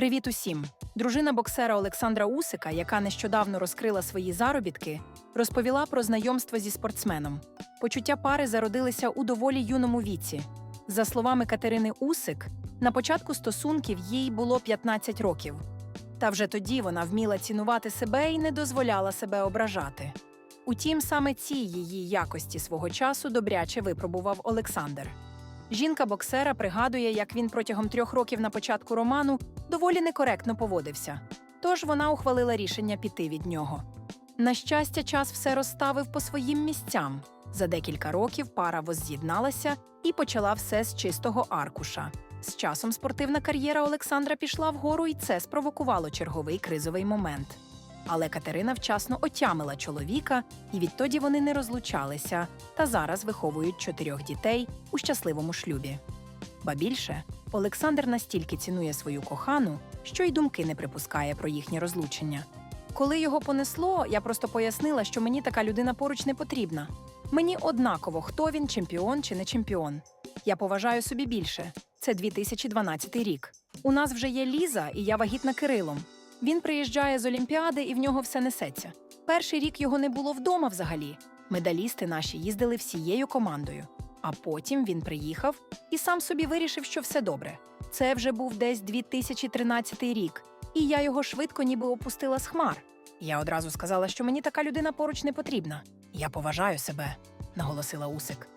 Привіт усім! Дружина боксера Олександра Усика, яка нещодавно розкрила свої заробітки, розповіла про знайомство зі спортсменом. Почуття пари зародилися у доволі юному віці. За словами Катерини Усик, на початку стосунків їй було 15 років. Та вже тоді вона вміла цінувати себе і не дозволяла себе ображати. Утім, саме ці її якості свого часу добряче випробував Олександр. Жінка боксера пригадує, як він протягом трьох років на початку роману доволі некоректно поводився. Тож вона ухвалила рішення піти від нього. На щастя, час все розставив по своїм місцям. За декілька років пара возз'єдналася і почала все з чистого аркуша. З часом спортивна кар'єра Олександра пішла вгору, і це спровокувало черговий кризовий момент. Але Катерина вчасно отямила чоловіка, і відтоді вони не розлучалися та зараз виховують чотирьох дітей у щасливому шлюбі. Ба більше, Олександр настільки цінує свою кохану, що й думки не припускає про їхнє розлучення. Коли його понесло, я просто пояснила, що мені така людина поруч не потрібна. Мені однаково, хто він, чемпіон чи не чемпіон. Я поважаю собі більше. Це 2012 рік. У нас вже є Ліза, і я вагітна Кирилом. Він приїжджає з Олімпіади, і в нього все несеться. Перший рік його не було вдома взагалі. Медалісти наші їздили всією командою. А потім він приїхав і сам собі вирішив, що все добре. Це вже був десь 2013 рік, і я його швидко ніби опустила з хмар. Я одразу сказала, що мені така людина поруч не потрібна. Я поважаю себе, наголосила Усик.